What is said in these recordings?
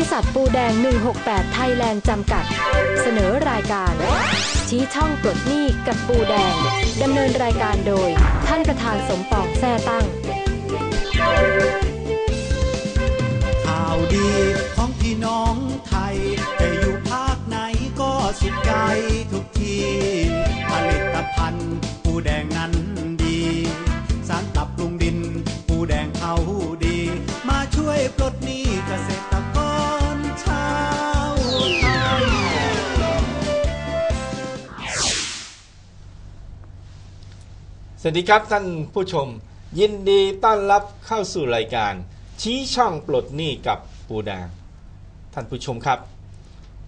ริษัทปูแดง 168 ไทยแลนด์จำกัด เสนอรายการ ชี้ช่องปลดหนี้กับปูแดง ดำเนินรายการโดย ท่านประธานสมปองแซ่ตั้ง ข่าวดีของพี่น้องไทยจะอยู่ภาคไหนก็สุขใจทุกที ผลิตภัณฑ์ปูแดงนั้น สวัสดีครับท่านผู้ชม ยินดีต้อนรับเข้าสู่รายการ ชี้ช่องปลดหนี้กับปูแดงท่านผู้ชมครับ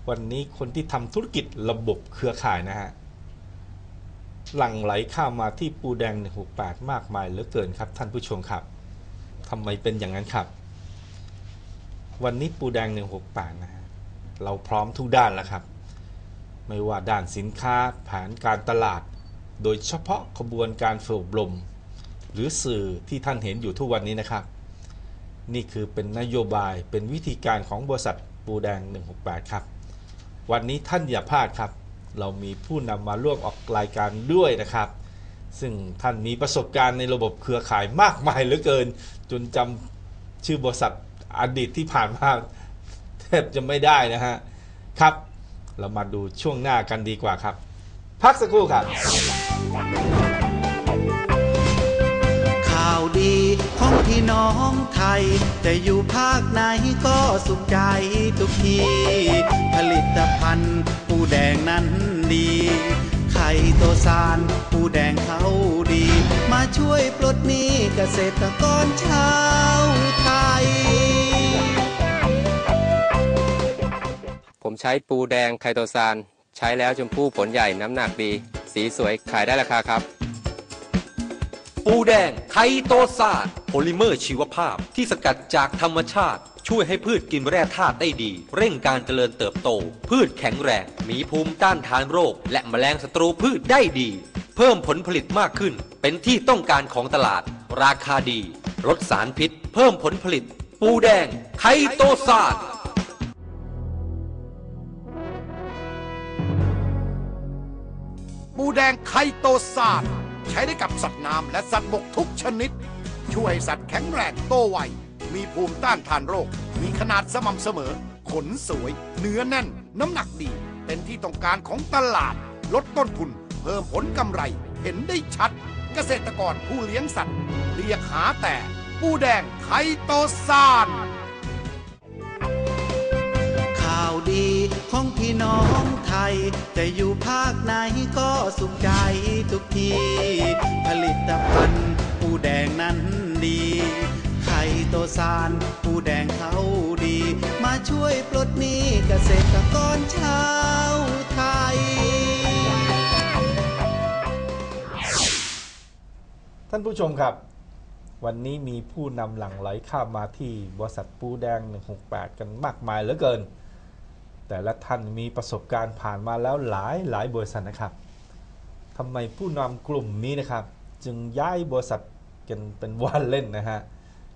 วันนี้คนที่ทำธุรกิจระบบเครือข่ายนะฮะหลั่งไหลเข้ามาที่ปูแดง168 มากมายเหลือเกินครับ ท่านผู้ชมครับทำไมเป็นอย่างนั้นครับ วันนี้ปูแดง168นะฮะเราพร้อมทุกด้านแล้วครับ ไม่ว่าด้านสินค้าแผนการตลาด โดยเฉพาะขบวนการฝึกอบรม หรือสื่อที่ท่านเห็นอยู่ทุกวันนี้นะครับ นี่คือเป็นนโยบายเป็นวิธีการของบริษัทปูแดง 168 ครับ วันนี้ท่านอย่าพลาดครับ เรามีผู้นำมาร่วมออกรายการด้วยนะครับ ซึ่งท่านมีประสบการณ์ในระบบเครือข่ายมากมายเหลือเกิน จนจำชื่อบริษัทอดีตที่ผ่านมาแทบจะไม่ได้นะฮะ ครับ เรามาดูช่วงหน้ากันดีกว่าครับ พักสักครู่ครับ ข่าวดีของพี่น้องไทย จะอยู่ภาคไหนก็สุขใจทุกที ผลิตภัณฑ์ปูแดงนั้นดี ไข่โตซานปูแดงเขาดี มาช่วยปลดหนี้เกษตรกรชาวไทย ผมใช้ปูแดงไคโตซานใช้แล้วชมพู่ผลใหญ่น้ำหนักดี สีสวยขายได้ราคาครับ ปูแดงไคโตซานโพลิเมอร์ชีวภาพที่สกัดจากธรรมชาติ ช่วยให้พืชกินแร่ธาตุได้ดี เร่งการเจริญเติบโต พืชแข็งแรง มีภูมิต้านทานโรค และแมลงศัตรูพืชได้ดี เพิ่มผลผลิตมากขึ้น เป็นที่ต้องการของตลาด ราคาดีลดสารพิษ เพิ่มผลผลิต ปูแดงไคโตซาน ปูแดงไคโตซานใช้ได้กับสัตว์น้ำและสัตว์บกทุกชนิด ช่วยให้สัตว์แข็งแรงโตไว มีภูมิต้านทานโรค มีขนาดสม่ำเสมอ ขนสวย เนื้อแน่น น้ำหนักดี เป็นที่ต้องการของตลาด ลดต้นทุน เพิ่มผลกำไร เห็นได้ชัด เกษตรกรผู้เลี้ยงสัตว์ เรียกหาแต่ ปูแดงไคโตซานาวดีของพี่น้องไทย จะอยู่ภาคไหนก็สุขใจทุกที ผลิตภัณฑ์ปูแดงนั้นดี ไข่โตซานปูแดงเขาดี มาช่วยปลดหนี้เกษตรกรชาวไทย ท่านผู้ชมครับวันนี้มีผู้นำหลั่งไหลเข้ามาที่บริษัทปูแดง 168 กันมากมายเหลือเกิน แต่ละท่านมีประสบการณ์ผ่านมาแล้วหลายหลายบริษัทนะครับทำไมผู้นำกลุ่มนี้นะครับ จึงย้ายบริษัทกันเป็นวันเล่นนะฮะ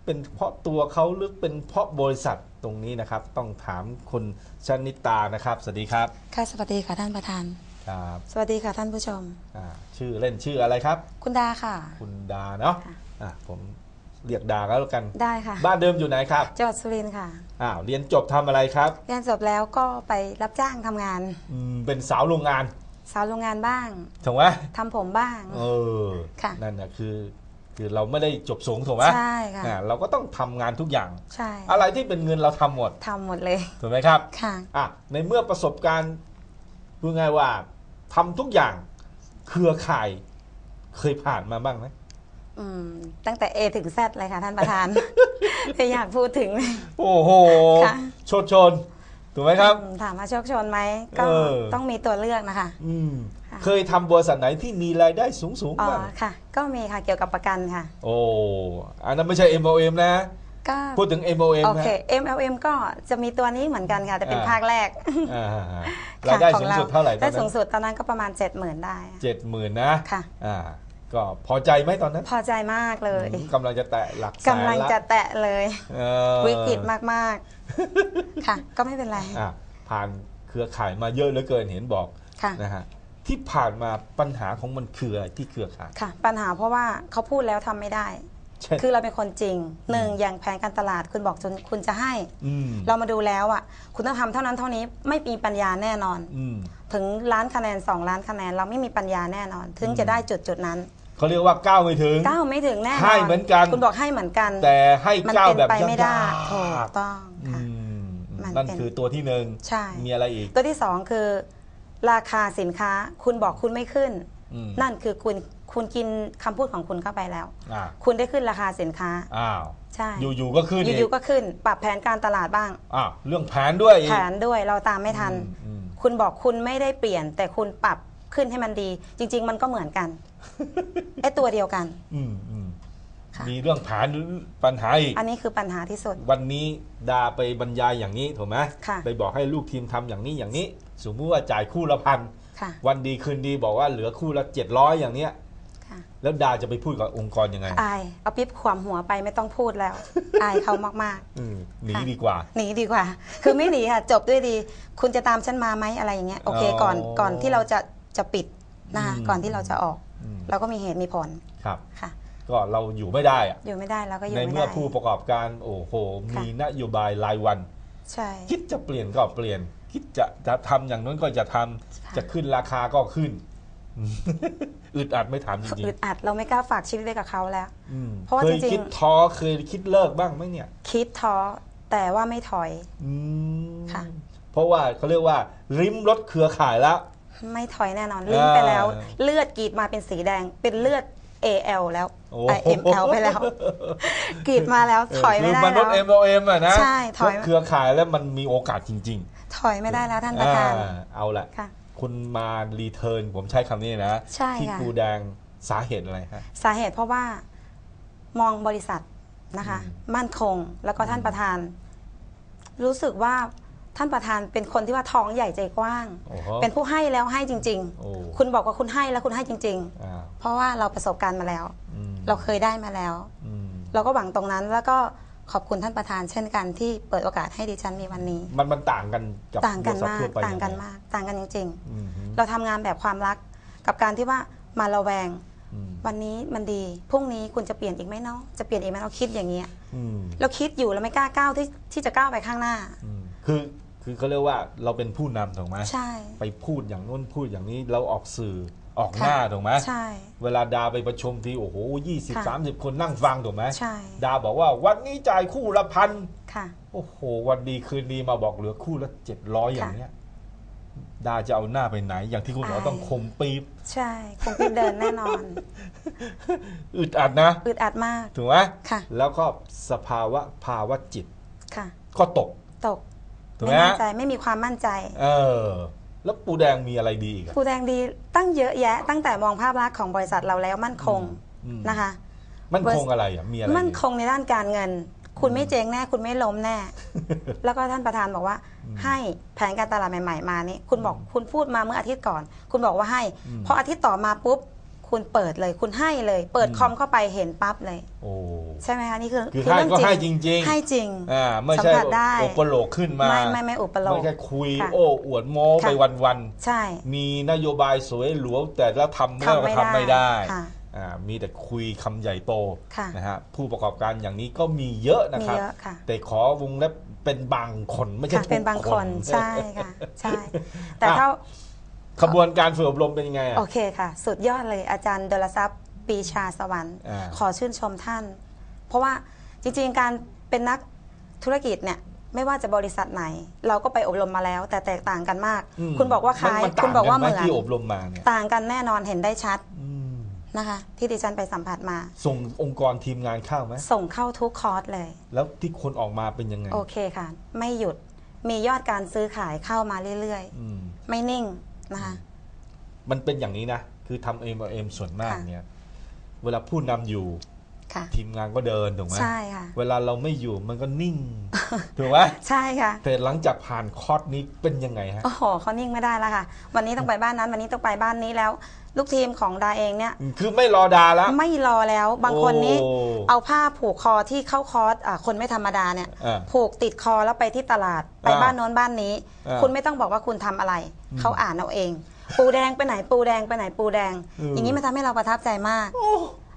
เป็นเพราะตัวเขาหรือเป็นเพราะบริษัทตรงนี้นะครับ ต้องถามคุณชนิตานะครับสวัสดีครับค่ะสวัสดีค่ะท่านประธานครับสวัสดีค่ะท่านผู้ชมอ่าชื่อเล่นชื่ออะไรครับ คุณดาค่ะ คุณดาเนาะค่ะอะผม เรียกดาก็แล้วกัน ได้ค่ะ บ้านเดิมอยู่ไหนครับจังหวัดสุรินทร์ค่ะ อ้าวเรียนจบทำอะไรครับเรียนจบแล้วก็ไปรับจ้างทำงาน อืมเป็นสาวโรงงานสาวโรงงานบ้างถูกไหมทำผมบ้าง เออค่ะ นั่นนะคือ คือเราไม่ได้จบสูงถูกไหมใช่ค่ะ อ่าเราก็ต้องทำงานทุกอย่าง ใช่อะไรที่เป็นเงินเราทำหมดทำหมดเลยถูกไหมครับ ค่ะ อะในเมื่อประสบการณ์พูดง่ายว่าทำทุกอย่างเครือข่าย เคยผ่านมาบ้างไหมอืม ตั้งแต่ A ถึง Z เลยค่ะท่านประธาน ไม่อยากพูดถึงเลยโอ้โหค่ะโชดชน ถูกไหมครับ อืมถามมาโชคชนไหมก็เออ ต้องมีตัวเลือกนะคะอืมค่ะเคยทำบริษัทไหนที่มีรายได้สูงสูงๆอ๋อบ้างค่ะ ก็มีค่ะเกี่ยวกับประกันค่ะ โอ้อันนั้นไม่ใช่ MOM นะ ก็พูดถึง MOM โอนะเค MLM ก็จะมีตัวนี้เหมือนกันค่ะ แต่เป็นอ่า ภาคแรกอ่าๆๆรายได้ค่ะสูงของสุดเท่าไหร่ตอได้นนั้สูงนสุดตอนนั้นก็ประมาณ 70,000 ได้ เจ็ดหมื่นนะค่ะ อ่า ก็พอใจไหมตอนนั้นพอใจมากเลยอืมกำลังจะแตะหลักแสนกำลังจะละแตะเลยเออวิกฤตมากค่ะ ก็ไม่เป็นไรอะผ่านเครือข่ายมาเยอะเหลือเกินเห็นบอกค่ะนะฮะที่ผ่านมาปัญหาของมันคืออะไรที่เครือข่ายค่ะ ปัญหาเพราะว่าเขาพูดแล้วทำไม่ได้เช่นคือเราเป็นคนจริงหนึ่งอย่างแผนการตลาดคุณบอกจนคุณจะให้อืมเรามาดูแล้วอะ คุณต้องทำเท่านั้นเท่านี้ไม่มีปัญญาแน่นอนอืมถึงล้านคะแนนสองล้านคะแนน เราไม่มีปัญญาแน่นอน ถึงจะได้จุดจุดๆนั้น เขาเรียกว่าก้าวไม่ถึง ก้าวไม่ถึงแน่นอนให้เหมือนกัน คุณบอกให้เหมือนกันแต่ให้มันก้าวเป็นแบบไปไม่ได้ยากถูกๆต้องอืค่ะมมันนั่นเป็น คือตัวที่หนึ่งใช่ มีอะไรอีก ตัวที่สองคือ ราคาสินค้าคุณบอกคุณไม่ขึ้น อืม นั่นคือคุณคุณกินคำพูดของคุณเข้าไปแล้ว อ่าคุณได้ขึ้นราคาสินค้า อ้าวใช่อยู่ๆก็ขึ้นอยู่ๆก็ขึ้น ปรับแผนการตลาดบ้าง อ้าวเรื่องแผนด้วยอีกแผนด้วยเราตามไม่ทัน อืมอืม คุณบอกคุณไม่ได้เปลี่ยน แต่คุณปรับขึ้นให้มันดี จริง ๆ มันก็เหมือนกัน ไอ้ตัวเดียวกัน อืมอืมค่ะ มีเรื่องแผนปัญหาอีก อันนี้คือปัญหาที่สุด วันนี้ดาไปบรรยายอย่างนี้ถูกไหมค่ะ ไปบอกให้ลูกทีมทำอย่างนี้อย่างนี้ สมมติว่าจ่ายคู่ละพัน ค่ะวันดีคืนดีบอกว่าเหลือคู่ละเจ็ดร้อยอย่างเนี้ย ค่ะ แล้วดาจะไปพูดกับองค์กรยังไง อายเอาปิ๊บขวามหัวไปไม่ต้องพูดแล้ว อายเขามาก อืมหนีค่ะ ดีกว่า ๆ หนีดีกว่า คือไม่หนีค่ะ จบด้วยดี คุณจะตามฉันมาไหมอะไรอย่างเงี้ย โอเค ก่อน อ๋อก่อนที่เราจะ จะปิดนะคะ อืม ก่อนที่เราจะออกอืม เราก็มีเหตุมีผลครับค่ะ ก็เราอยู่ไม่ได้อะอยู่ไม่ได้เราก็อยู่ในไม่เมื่อได้ผู้ประกอบการโอ้โหค่ะมีนโยบายรายวัน ใช่ คิดจะเปลี่ยนก็เปลี่ยน คิดจะจะทำอย่างนั้นก็จะทำค่ะ จะขึ้นราคาก็ขึ้น อึดอัดไม่ถามจริงอึดอัดเราไม่กล้าฝากชีวิตไว้กับเขาแล้ว ๆอืมเพราะว่าเคยจริงๆ คิดท้อเคยคิดเลิกบ้างไหมเนี่ย คิดท้อแต่ว่าไม่ถอย อืมค่ะ เพราะว่าเขาเรียกว่า ริมรถเครือข่ายแล้ว ไม่ถอยแน่นอนลิ้นไปแล้วอ่าเลือดกรีดมาเป็นสีแดง เป็นเลือด AL แล้วโอ้ไอ ML ไปแล้วกรีดมาแล้วถอยไม่ได้คือมนุษย์แล้ว MLM อะนะใช่ถอยรถเครือข่ายแล้วมันมีโอกาสจริงถอยไม่ได้แล้วท่านๆประธานอ่าเอาละค่ะคุณมารีเทิร์นผมใช้คำนี้นะใช่ที่ค่ะปูแดงสาเหตุอะไรฮะสาเหตุเพราะว่ามองบริษัทนะคะอืมมั่นคงแล้วก็ท่านประธาน รู้สึกว่า ท่านประธานเป็นคนที่ว่าท้องใหญ่ใจกว้าง โอ้โห เป็นผู้ให้แล้วให้จริง โอ้ๆ คุณบอกว่าคุณให้แล้วคุณให้จริง อ่าๆ เพราะว่าเราประสบการณ์มาแล้ว อืมเราเคยได้มาแล้ว อืมเราก็หวังตรงนั้นแล้วก็ขอบคุณท่านประธานเช่นกันที่เปิดโอกาสให้ดิฉันมีวันนี้ มันมันต่างกันกับต่างกันบริษัทมากทั่วไปต่างกันยัไมาก ต่างกันจริง อืมฮึๆ เราทำงานแบบความรักกับการที่ว่ามาระแวง อืมวันนี้มันดีพรุ่งนี้คุณจะเปลี่ยนอีกไหมเนาะจะเปลี่ยนอีกไหมเราคิดอย่างเงี้ยอืมเราคิดอยู่เราไม่กล้าก้าวที่ที่จะก้าวไปข้างหน้า อืมคือ คือเขาเรียกว่าเราเป็นผู้นำถูกไหมใช่ ไปพูดอย่างนู้นพูดอย่างนี้เราออกสื่อออกค่ะหน้าถูกไหมใช่ เวลาดาไปประชุมทีโอ้โหยี่สิบค่ะสามสิบคนนั่งฟังถูกไหมใช่ดาบอกว่าวันนี้จ่ายคู่ละพันค่ะโอ้โห วันดีคืนดีมาบอกเหลือคู่ละเจ็ดร้อยอย่างเนี้ยดาจะเอาหน้าไปไหน อย่างที่คุณหมออายต้องคมปี๊บใช่คงพี่เดินแน่นอน อึดอัดนะอึดอัดมากถูกไหมค่ะ แล้วก็สภาวะภาวะจิตค่ะ ก็ตกตก ถูกไหมไม่มั่ฮะนใจไม่มีความมั่นใจ เออ แล้วปูแดงมีอะไรดีอีกอะครูแดงดีตั้งเยอะแยะ ตั้งแต่มองภาพลักษณ์ของบริษัทเราแล้วมั่นคงอืม นะคะ มันคงอะไรอะมีอะไรมั่นดีคงในด้านการเงิน คุณไม่เจ๊งแน่ คุณไม่ล้มแน่ แล้วก็ท่านประธานบอกว่า ให้แผนการตลาดใหม่ ๆ มานี่คุณบอกคุณพูดมาเมื่ออาทิตย์ก่อน คุณบอกว่าให้ อืม พออาทิตย์ต่อมาปุ๊บ คุณเปิดเลย คุณให้เลย เปิดอืมคอมเข้าไปเห็นปั๊บเลย โอ้ ใช่ไหมคะนี่คือคือให้ก็ให้จริงๆให้จริงอ่าไม่ใช่สัมผัสได้โอปโลกขึ้นมา ไม่ไม่ไม่อุปโลกไม่ใช่คุยค่ะโอ้อวดโม้ค่ะไปวันใช่ๆมีนโยบายสวยหลวงแต่แล้วทำทำไม่ทำไม่ได้ได้ค่ะอ่ามีแต่คุยคำใหญ่โตค่ะนะฮะผู้ประกอบการอย่างนี้ก็มีเยอะนะมีครับเยอะค่ะแต่ขอวงเล็บเป็นบางคนไม่ใช่ค่ะทุกเป็นบางคนใช่ค่ะใช่แต่อะถ้า ขบวนการฝึกอบรมเป็นยังไงอะโอเคค่ะ สุดยอดเลยอาจารย์ดลทรัพย์ปรีชาสวรรค์อ่า ขอชื่นชมท่าน เพราะว่าจริงๆการเป็นนักธุรกิจเนี่ยไม่ว่าจะบริษัทไหน เราก็ไปอบรมมาแล้ว แต่แตกต่างกันมาก มคุณบอกว่าคล้าย นนคุณบอกว่าเหต่มืงอนที่อบรมมาเนี่ยต่างกันแน่นอนเห็นได้ชัดอืมนะคะ ที่ดิฉันไปสัมผัสมา ส่งองค์กรทีมงานเข้าไหมส่งเข้าทุกคอร์สเลย แล้วที่คนออกมาเป็นยังไงโอเคค่ะ ไม่หยุดมียอดการซื้อขายเข้ามาเรื่อยอืม ๆ ไม่นิ่ง นะคะมันเป็นอย่างนี้นะ คือทำ MLM ส่วนมากค่ะเนี่ย เวลาผู้นำอยู่ ค่ะ ทีมงานก็เดินถูกไหมใช่ค่ะ เวลาเราไม่อยู่มันก็นิ่งถูกไหมใช่ค่ะ แต่หลังจากผ่านคอร์สนี้เป็นยังไงฮะโอ้โหเขานิ่งไม่ได้แล้วค่ะ วันนี้ต้องไปบ้านนั้น วันนี้ต้องไปบ้านนี้แล้ว ลูกทีมของดาเองเนี่ย คือไม่รอดาแล้ว ไม่รอแล้ว บางคนนี้โอ้เอาผ้าผูกคอที่เข้าคอร์สอ่าคนไม่ธรรมดาเนี่ยอ่าผูกติดคอแล้วไปที่ตลาด ไปอ่าบ้านโน้นบ้านนี้อ่าคุณไม่ต้องบอกว่าคุณทำอะไร เขาอ่านเอาเอง ปูแดงไปไหนปูแดงไปไหนปูแดงเออออย่างนี้มันทำให้เราประทับใจมากโ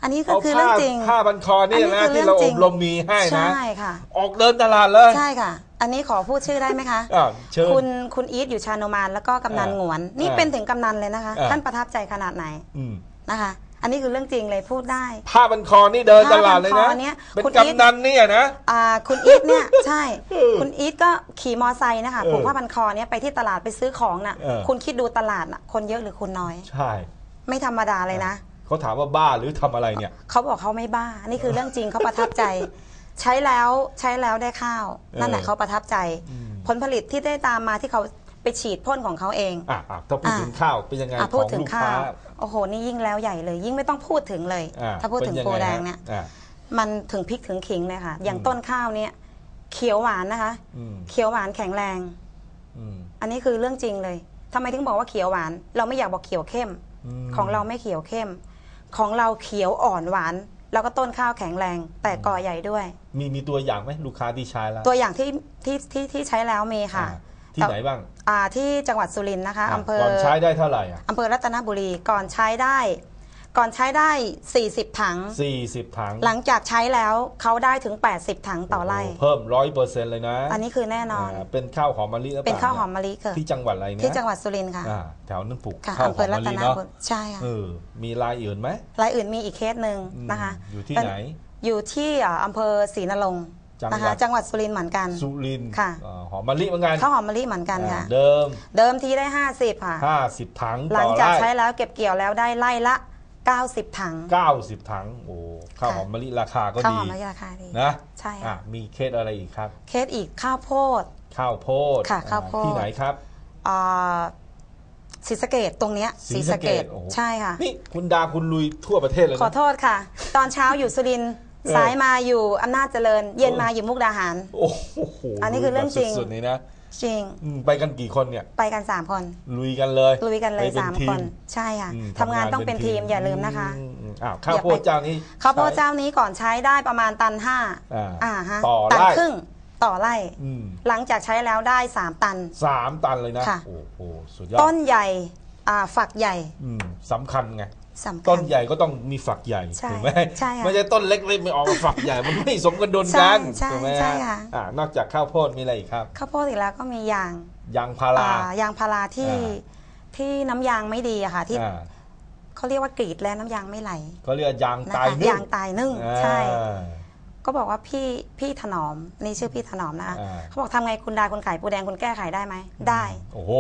อ้อันนี้ก็เอาคือผ้าเรื่องจริงผ้าบันคอนี่อันนี้นะคือที่เราเรื่องจริอบงรมมีให้นะ ใช่ค่ะ ออกเดินตลาดเลย ใช่ค่ะ อันนี้ขอพูดชื่อได้ไหมคะอ่าเชิญคุณคุณอีทอยู่ชาโนมานแล้วก็กำนันอ่าหงวน นี่อ่าเป็นถึงกำนันเลยนะคะอ่าท่านประทับใจขนาดไหนอืมนะคะ อันนี้คือเรื่องจริงเลยพูดได้ ผ้าบันคอนี่เดินตลาดเลยนะผ้าพันคอเนี่ยเป็นคุณอีทกำนันเนี่ยนะอ่าคุณอีทเนี่ยใช่เออคุณอีทก็ขี่มอไซค์นะคะเออผูกผ้าพันคอเนี่ยไปที่ตลาดไปซื้อของน่ะเออคุณคิดดูตลาดน่ะคนเยอะหรือคนน้อย ใช่ ไม่ธรรมดาเลยนะ เขาถามว่าบ้าหรือทำอะไรเนี่ยเขาบอกเขาไม่บ้า นี่คือเรื่องจริงเขาประทับใจ ใช้แล้วใช้แล้วได้ข้าว นั่นแหละเออเขาประทับใจอืมผลผลิตที่ได้ตามมาที่เขาไปฉีดพ่นของเขาเองอะอะถ้าพูดอะถึงข้าวเป็นยังไงอะขพูดองถึงลูกข้าค้าวโอ้โห นี่ยิ่งแล้วใหญ่เลย ยิ่งไม่ต้องพูดถึงเลยอะถ้าพูดถึงเป็นยัโพไแดงเนี่ยอะมันถึงพริกถึงขิงเลยค่ะ อย่างอืมต้นข้าวเนี่ยเขียวหวานนะคะอืมเขียวหวานแข็งแรงอืมอันนี้คือเรื่องจริงเลยทำไมถึงบอกว่าเขียวหวาน เราไม่อยากบอกเขียวเข้มมของเราไม่เขียวเข้ม ของเราเขียวอ่อนหวาน แล้วก็ต้นข้าวแข็งแรง แต่กอใหญ่ด้วย มีมีตัวอย่างไหมลูกค้าที่ใช้แล้วตัวอย่างที่ที่ที่ที่ใช้แล้วมีค่ะอะที่ไหนบ้างอ่าที่จังหวัดสุรินทร์นะคะอะอำเภอก่อนใช้ได้เท่าไหร่อะอำเภอรัตนบุรีก่อนใช้ได้ ก่อนใช้ได้ 40 ถังสี่สิบถัง หลังจากใช้แล้วเขาได้ถึง 80 ถังต่อไร่โโหเพิ่มร้อยเปอร์เซ็นต์เลยนะ อันนี้คือแน่นอนาเป็นข้าวหอมมะลิหรือเปล่าเป็นข้าวหอมมะลิเกิดที่จังหวัดอะไรเนี่ยที่จังหวัดสุรินทร์ค่ะอ่าแถวนั้นปลูกค่ะข้าวอำหเภออมรัมะตลินเนาะบุรีใช่ค่ะเออมีรายอื่นไหมรายอื่นมีอีกเคสหนึ่งอืมนะคะ อยู่ที่เป็นไหน อยู่ที่อ่าอำเภอศรีนรงค์จังหวัดนะคะจังหวัดสุรินทร์เหมือนกัน สุรินทร์ค่ะอ่าหอมมะลิเหมือนกันข้าวหอมมะลิเหมือนกันค่ะอ่าเดิม เดิมทีได้ 50 ค่ะ 50 ถังหลัต่งอจากไร่ใช้แล้วเก็บเกี่ยวแล้วได้ไล่ละ 90 ถัง90 ถังโอ้ข้าวหอมมะลิราคาก็ข้าวดีหอมมะลิราคาดี นะใช่อะค่ะมีเคสอะไรอีกครับ เคสอีกข้าวโพด ข้าวโพดค่ะอ่ข้าวโพด ที่ไหนครับ อ่าศรีสะเกดตรงเนี้ยศรีสะเกดโอ้โห ใช่ค่ะ นี่คุณดาคุณลุยทั่วประเทศเลยขอนะ โทษค่ะ ตอนเช้าอยู่สุรินทร์เออ สายมาอยู่อำนาจเจริญ เย็นมาอยู่มุกดาหาร โอ้โหอันนี้คือเรื่องจริง แบบสุดๆนี่นะ จริงอืมไปกันกี่คนเนี่ย ไปกัน 3 คน ลุยกันเลยลุยกันเลยไปป็สามทีคน ใช่ค่ะอืมทำงานต้องเป็นทีมอย่าลืมนะคะ อืมอ้าวข้าวโพดอย่าไปเจ้านี้ข้าวโพดใช้เจ้านี้ก่อนใช้ได้ประมาณตันห้าอ่าอ่าฮะต่อตันไร่ครึ่งต่อไร่ อืมหลังจากใช้แล้วได้ 3 ตัน สามตันเลยนะค่ะ โอ้โหสุดยอดต้นใหญ่อ่าฝักใหญ่ อืมสำคัญไง สำคัญต้นใหญ่ก็ต้องมีฝักใหญ่ใช่ถูกไหมใช่ค่ะไม่ใช่ต้นเล็กๆไม่ออกมาฝักใหญ่ มันไม่สมกันดนใช่กันใช่ถูกไหมใช่ฮะค่ะอ่านอกจากข้าวโพดมีอะไรอีกครับ ข้าวโพดอีกแล้วก็มียางยางพาราอ่ายางพาราที่อ่าที่น้ำยางไม่ดีอะค่ะที่อ่าเขาเรียกว่ากรีดแล้วน้ำยางไม่ไหลเขาเรียกยางนะตายคะนึ่งยางตายนึ่งอ่าใช่ก็บอกว่าพี่พี่ถนอมนี่ชื่อพี่ถนอมนะคะอ่าเขาบอกทำไงคุณดาคุณขายปูแดงคุณแก้ไขได้ไหมได้ โอ้โห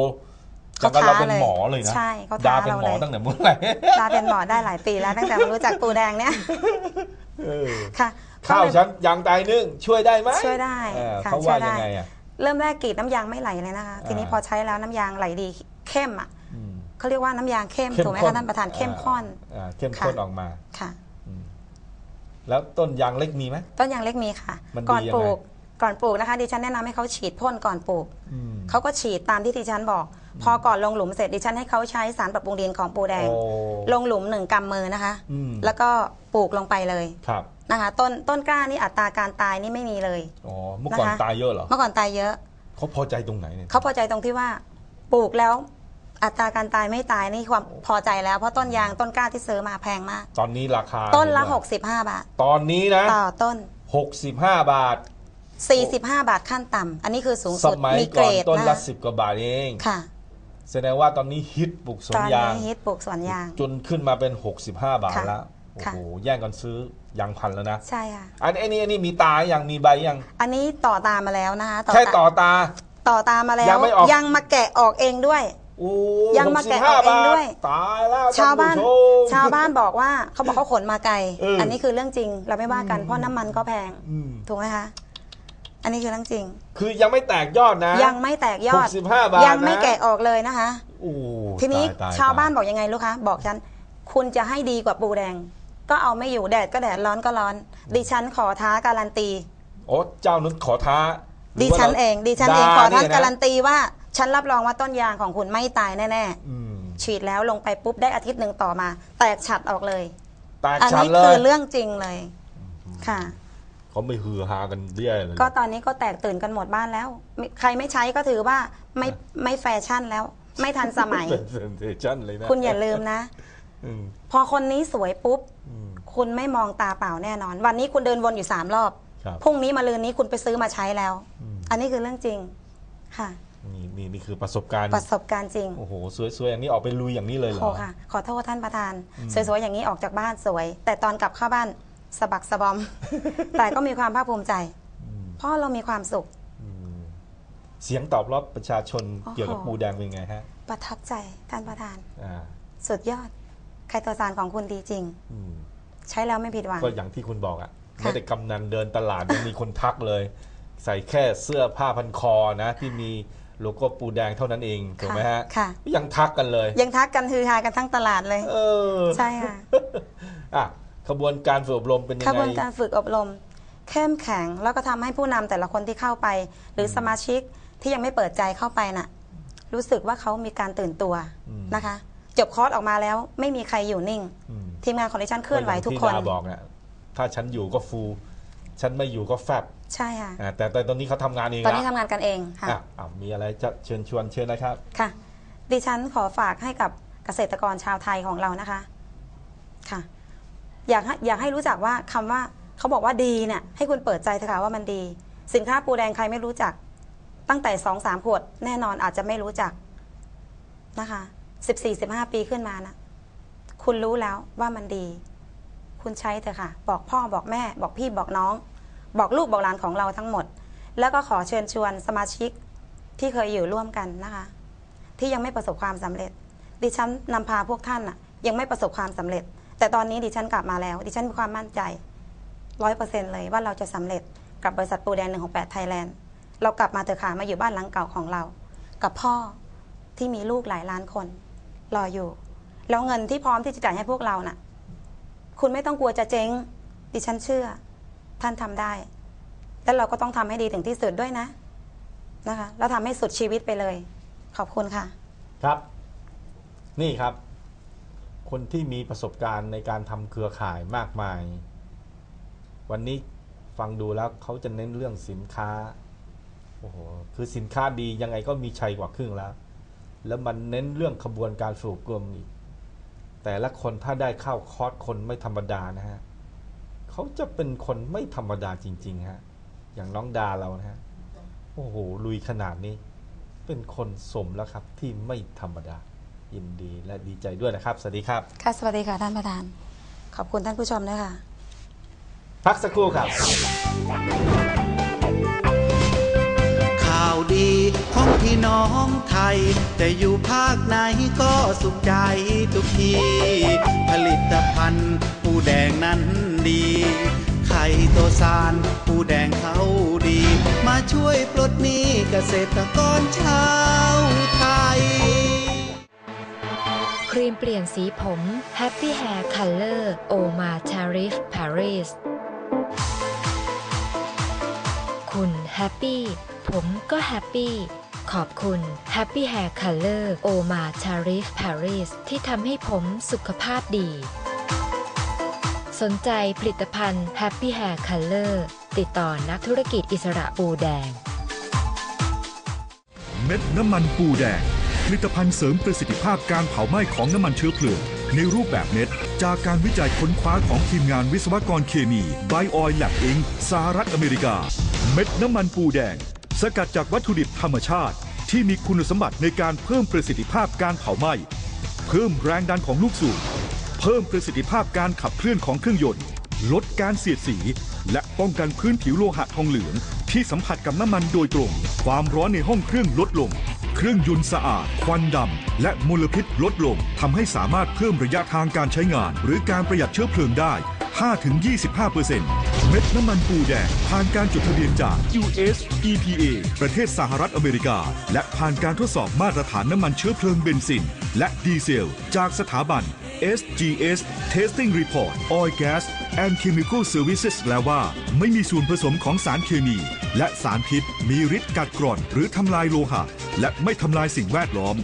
เขาจังกับเราท้าเป็นเลยหมอเลยนะใช่เขาดาท้าเป็นเราหมอเลยตั้งแต่เมื่อไหร่ ดาเป็นหมอได้หลายปีแล้วตั้งแต่มารู้จักปูแดงเนี่ยเออค่ะข้าวฉันยางตายนึ่งช่วยได้ไหมช่วยได้เออค่ะเขาช่ว่าวยได้ ยังไงอะ เริ่มแรกกรีดน้ำยางไม่ไหลเลยนะคะ ทีนี้อ่า พอใช้แล้วน้ำยางไหลดีเข้มอะอืม เขาเรียกว่าน้ำยางเข้มเข้มถูกไหมข้คะท่านประธานเข้มข้น อ่าเข้มค่ะข้นออกมาค่ะแล้วต้นยางเล็กมีไหม ต้นยางเล็กมีค่ะ มันดีก่อนยังไงปลูก ก่อนปลูกนะคะดิฉันแนะนำให้เขาฉีดพ่นก่อนปลูกอืมเขาก็ฉีดตามที่ดิฉันบอก พอก่อนลงหลุมเสร็จดิฉันให้เขาใช้สารปรับปรุงดินของปูแดง โอ้ ลงหลุมหนึ่งกำมือนะคะ อืม แล้วก็ปลูกลงไปเลยครับนะคะ ต้นต้นกล้านี่อัตราการตายนี่ไม่มีเลย อ๋อเมื่อก่อนนะคะ ตายเยอะเหรอเมื่อก่อนตายเยอะเขาพอใจตรงไหนเนี่ย เขาพอใจตรงที่ว่าปลูกแล้วอัตราการตายไม่ตายนี่ความพอใจแล้วเพราะต้นยางต้นกล้าที่ซื้อมาแพงมาก ตอนนี้ราคาต้นละ เท่าไหร่65 บาท ตอนนี้นะ ต่อต้น 65 บาท 45 บาทขั้นต่ำอันนี้คือสูงสสุดมัยมีเกก่รอนดต้นละนะสิบกว่าบาทเอง ค่ะ แสดงว่าตอนนี้ฮิตปลูกสวตนอนยาง นี้ฮิตปลูกสวนยาง จนขึ้นมาเป็น 65 บาทค่ะแล้วโอ้ค่ะ โหแย่งกันซื้อยางพันธุ์แล้วนะ ใช่ค่ะ อันอันนี้อันนี้มีตายังมีใบยังอันนี้ต่อตามมาแล้วนะคะแค่ต่อตา ต่อตามมาแล้ว ยังไม่ออก ยังมาแกะออกเองด้วย โอ้ยังมาแกะ65ออกเองบาทด้วยตายแล้วชาวบ้าน ท่ผู้มชาวบ้านบอกว่าเขาบอกเขาขนมาไกล เอออัอันนี้คือเรื่องจริงเราไม่ว่ากันเพราะน้ำมันก็แพง อืม ถูกไหมคะ อันนี้คือเรื่องจริง คือยังไม่แตกยอดนะ ยังไม่แตกยอด65บาทยังไม่นะ แกะออกเลยนะคะ โอ้ทีนี้ตยตยชาวบ้านตยบอกยังไงลูกคะบอกฉัน คุณจะให้ดีกว่าปูแดง ก็เอาไม่อยู่แดดก็แดดร้อนก็ร้อน ดิฉันขอท้าการันตี โอ้เจ้านุชขอท้าหรืดิว่าฉันราเองดิฉันเองด่ขอท่านเยะการันตีว่า ฉันรับรองว่าต้นยางของคุณไม่ตายแน่อืมๆฉีดแล้วลงไปปุ๊บได้อาทิตย์หนึ่งต่อมา แตกฉัดออกเลย แตกอันฉันนี้เลคืย อเรื่องจริงเลยค่ะ เขาไม่ฮือฮากันแย่เลยก็ตอนนี้ก็แตกตื่นกันหมดบ้านแล้วไม่ใครไม่ใช้ก็ถือว่าไม่ไม่แฟชั่นแล้ว ไม่ทันสมัย เป็นเซนเซชั่นเลยนะคุณอย่าลืมนะ อืมพอคนนี้สวยปุ๊บ อืม คุณไม่มองตาเปล่าแน่นอน วันนี้คุณเดินวนอยู่สามรอบครับพรุ่งนี้มาลืนนี้คุณไปซื้อมาใช้แล้ว อืม อันนี้คือเรื่องจริงค่ะ นี่นี่นี่คือประสบการณ์ประสบการณ์จริงโอ้โหสวยๆอย่างนี้ออกไปลุยอย่างนี้เลยเหรโอ้อ ค่ะ ขอโทษท่านประธานอืมสวยๆอย่างนี้ออกจากบ้านสวย แต่ตอนกลับเข้าบ้าน สะบักสะบอม แต่ก็มีความภาคภูมิใจอืมเพราะเรามีความสุขอืมเสียงตอบรับประชาชนโอ้โหเกี่ยวกับปูแดงเป็นไงฮะ ประทับใจท่านประธานอ่าสุดยอด ไคโตซานของคุณดีจริงอืมใช้แล้วไม่ผิดหวัง ก็อย่างที่คุณบอกอะค่ะไม่ได้กำนันเดินตลาดยังมีคนทักเลย ใส่แค่เสื้อผ้าพันคอนะ ที่มีโลโก้ปูแดงเท่านั้นเองถูกไหมฮะค่ะยังทักกันเลย ยังทักกันฮือฮากันทั้งตลาดเลย เออ ใช่ค่ะอะ ขบวนการฝึกอบรมเป็นยังขไงบวนการฝึกอบรม เข้มแข็งแล้วก็ทำให้ผู้นำแต่ละคนที่เข้าไป หรือสมาชิกที่ยังไม่เปิดใจเข้าไปน่ะ รู้สึกว่าเขามีการตื่นตัวอืมนะคะ จบคอร์สออกมาแล้วไม่มีใครอยู่นิ่งอืมทีมงานของดิฉันเคลื่อนไหวทุกคนอย่างที่ดาบอกเนี่ยถ้าฉันอยู่ก็ฟูฉันไม่อยู่ก็แฟบใช่ค่ะอะแต่แต่ตอนนี้เขาทำงานเองตอนนี้แล้วทำงานกันเองค่ะอะอะมีอะไรจะเชิญชวนเชิญนะครับค่ะ ดิฉันขอฝากให้กับเกษตรกรชาวไทยของเรานะคะค่ะ อยากให้อยากให้รู้จักว่าคำว่าเขาบอกว่าดีเนี่ยให้คุณเปิดใจเถอะค่ะว่ามันดี สินค้าปูแดงใครไม่รู้จัก ตั้งแต่สองสามขวดแน่นอนอาจจะไม่รู้จักนะคะสิบสี่สิบห้าปีขึ้นมานะคุณรู้แล้วว่ามันดี คุณใช้เถอะค่ะ บอกพ่อบอกแม่ บอกพี่บอกน้อง บอกลูกบอกหลานของเราทั้งหมด แล้วก็ขอเชิญชวนสมาชิกที่เคยอยู่ร่วมกันนะคะ ที่ยังไม่ประสบความสำเร็จ ดิฉันนำพาพวกท่านน่ะยังไม่ประสบความสำเร็จ แต่ตอนนี้ดิฉันกลับมาแล้ว ดิฉันมีความมั่นใจร้อยเปอร์เซ็นเลยว่าเราจะสำเร็จกับบริษัทปูแดง168ไทยแลนด์เรากลับมาเถอะค่ะมาอยู่บ้านหลังเก่าของเรา กับพ่อที่มีลูกหลายล้านคน รออยู่ แล้วเงินที่พร้อมที่จะจ่ายให้พวกเราน่ะ คุณไม่ต้องกลัวจะเจ๊ง ดิฉันเชื่อ ท่านทำได้ แล้วเราก็ต้องทำให้ดีถึงที่สุดด้วยนะนะคะ แล้วทำให้สุดชีวิตไปเลย ขอบคุณค่ะ ครับ นี่ครับ คนที่มีประสบการณ์ในการทำเครือข่ายมากมาย วันนี้ฟังดูแล้วเขาจะเน้นเรื่องสินค้าโอ้โหคือสินค้าดียังไงก็มีชัยกว่าครึ่งแล้ว แล้วมันเน้นเรื่องขบวนการฝึกอบรมอีก แต่ละคนถ้าได้เข้าคอร์สคนไม่ธรรมดานะฮะเขาจะเป็นคนไม่ธรรมดาจริงๆฮะอย่างน้องดาเรานะฮะโอ้โหลุยขนาดนี้ เป็นคนสมแล้วครับที่ไม่ธรรมดา ยินดีและดีใจด้วยนะครับ สวัสดีครับ ค่ะ สวัสดีค่ะท่านประธาน ขอบคุณท่านผู้ชมด้วยค่ะ พักสักครู่ครับ ข่าวดีของพี่น้องไทย แต่อยู่ภาคไหนก็สุขใจทุกที ผลิตภัณฑ์ปูแดงนั้นดี ไข่โตซานปูแดงเขาดี มาช่วยปลดหนี้เกษตรกรชาวไทย ครีมเปลี่ยนสีผม Happy Hair Color Oma Tarif Paris คุณแฮปปี้ผมก็แฮปปี้ขอบคุณ Happy Hair Color Oma Tarif Paris ที่ทำให้ผมสุขภาพดี สนใจผลิตภัณฑ์ Happy Hair Color ติดต่อนักธุรกิจอิสระปูแดง เม็ดน้ำมันปูแดง ลิตภัณฑ์เสริมประสิทธิภาพการเผาไหม้ของน้ำมันเชื้อเพลิงในรูปแบบเม็ด จากการวิจัยค้นคว้าของทีมงานวิศวกรเคมีไบออยแลบอิงสหรัฐอเมริกา เม็ดน้ำมันปูแดง สกัดจากวัตถุดิบธรรมชาติ ที่มีคุณสมบัติในการเพิ่มประสิทธิภาพการเผาไหม้ เพิ่มแรงดันของลูกสูบเพิ่มประสิทธิภาพการขับเคลื่อนของเครื่องยนต์ ลดการเสียดสี และป้องกันพื้นผิวโลหะทองเหลือง ที่สัมผัสกับน้ำมันโดยตรง ความร้อนในห้องเครื่องลดลง เครื่องยนต์สะอาด ควันดำ และมลพิษลดลงทำให้สามารถเพิ่มระยะทางการใช้งาน หรือการประหยัดเชื้อเพลิงได้ 5-25%เม็ดน้ำมันปูแดงผ่านการจดทะเบียนจาก US EPA ประเทศสหรัฐอเมริกา และผ่านการทดสอบมาตรฐานน้ำมันเชื้อเพลิงเบนซิน และดีเซล จากสถาบัน SGS Testing Report Oil Gas and Chemical Services แล้วว่า ไม่มีส่วนผสมของสารเคมี และสารพิษมีฤทธิ์กัดกร่อนหรือทำลายโลหะ และไม่ทำลายสิ่งแวดล้อม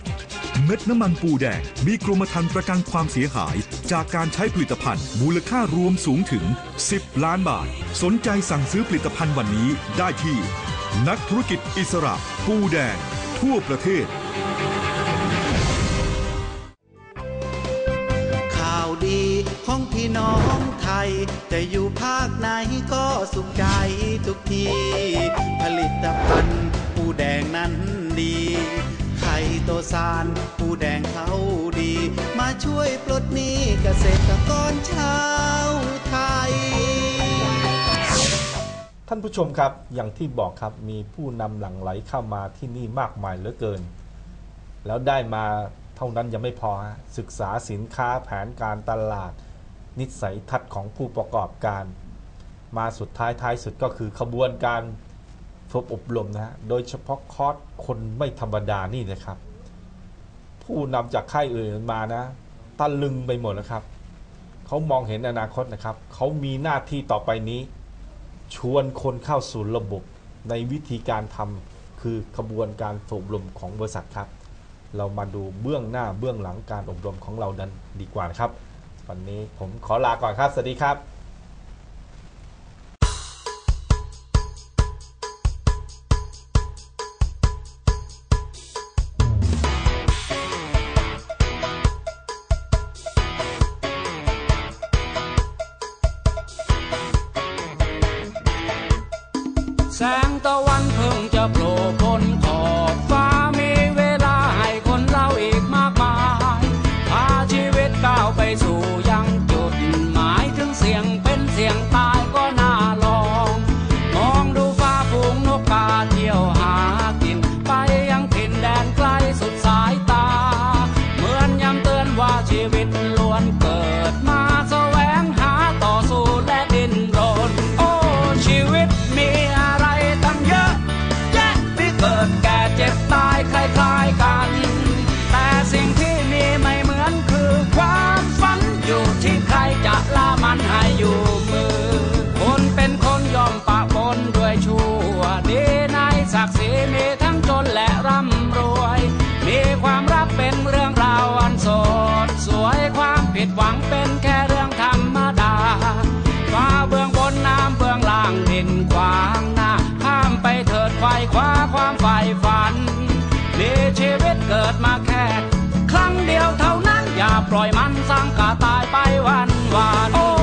เม็ดน้ำมันปูแดงมีกรมธรรม์ประกันความเสียหาย จากการใช้ผลิตภัณฑ์ มูลค่ารวมสูงถึง 10 ล้านบาท สนใจสั่งซื้อผลิตภัณฑ์วันนี้ได้ที่ นักธุรกิจอิสระ ปูแดง ทั่วประเทศ ของพี่น้องไทย จะอยู่ภาคไหนก็สุขใจทุกที ผลิตภัณฑ์ปูแดงนั้นดีไข่โตซานปูแดงเขาดี มาช่วยปลดหนี้เกษตรกรชาวไทย ท่านผู้ชมครับอย่างที่บอกครับมีผู้นำหลั่งไหลเข้ามาที่นี่มากมายเหลือเกิน แล้วได้มาเท่านั้นยังไม่พอฮะศึกษาสินค้าแผนการตลาด นิสัยทัศน์ของผู้ประกอบการ มาสุดท้ายท้ายสุดก็คือขบวนการฝึกอบรมนะฮะโดยเฉพาะคอร์สคนไม่ธรรมดานี่นะครับ ผู้นำจากค่ายอื่นมานะตะลึงไปหมดนะครับเขามองเห็นอนาคตนะครับเขามีหน้าที่ต่อไปนี้ ชวนคนเข้าสู่ระบบในวิธีการทำคือขบวนการฝึกอบรมของบริษัทครับ เรามาดูเบื้องหน้าเบื้องหลังการอบรมของเราดันดีกว่านะครับ วันนี้ผมขอลาก่อนครับ สวัสดีครับ ล่อยมันสังกาตายไปวันวาน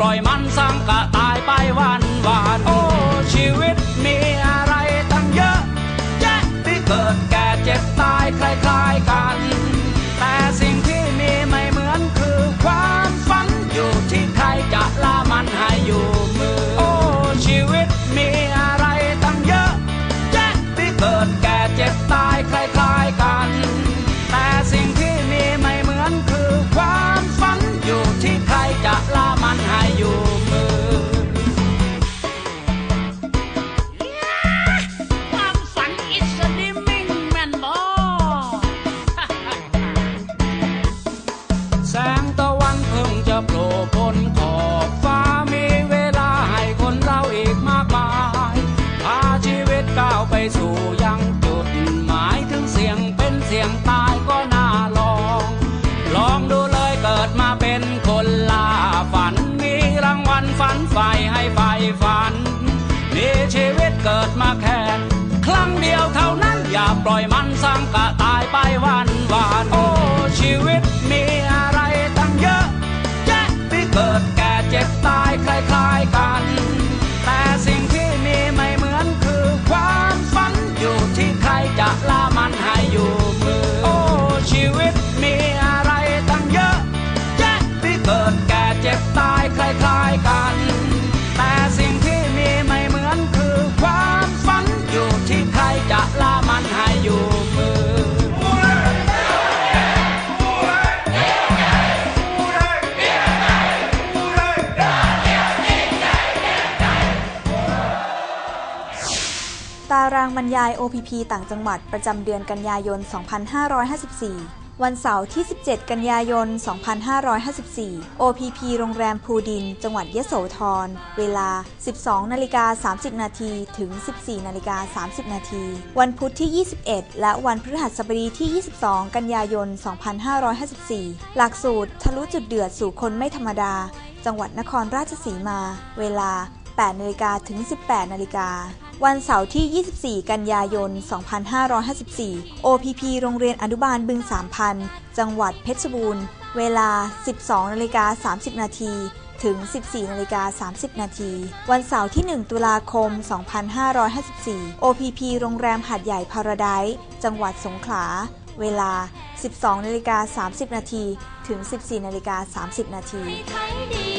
ปล่อยมันสังกะตายไปวันวานโอ้ชีวิตมี รางบรรยาย OPP ต่างจังหวัดประจำเดือนกันยายน 2554 วันเสาร์ที่ 17 กันยายน 2554 OPP โรงแรมภูดิน จังหวัดยะโสธร เวลา 12นาฬิกา30 นาทีถึง 14นาฬิกา30 นาที วันพุธที่ 21 และวันพฤหัสบดีที่ 22 กันยายน 2554 หลักสูตรทะลุจุดเดือดสู่คนไม่ธรรมดา จังหวัดนครราชสีมา เวลา8นาฬิกาถึง 18นาฬิกา วันเสาร์ที่ 24 กันยายน 2554 OPP โรงเรียนอนุบาลบึงสามพันจังหวัดเพชรบูรณ์ เวลา 12นาฬิกา30 นาทีถึง 14นาฬิกา30 นาที วันเสาร์ที่ 1 ตุลาคม 2554 OPP โรงแรมหาดใหญ่พาราไดซ์จังหวัดสงขลา เวลา 12นาฬิกา30 นาที ถึง 14นาฬิกา30 นาทีดี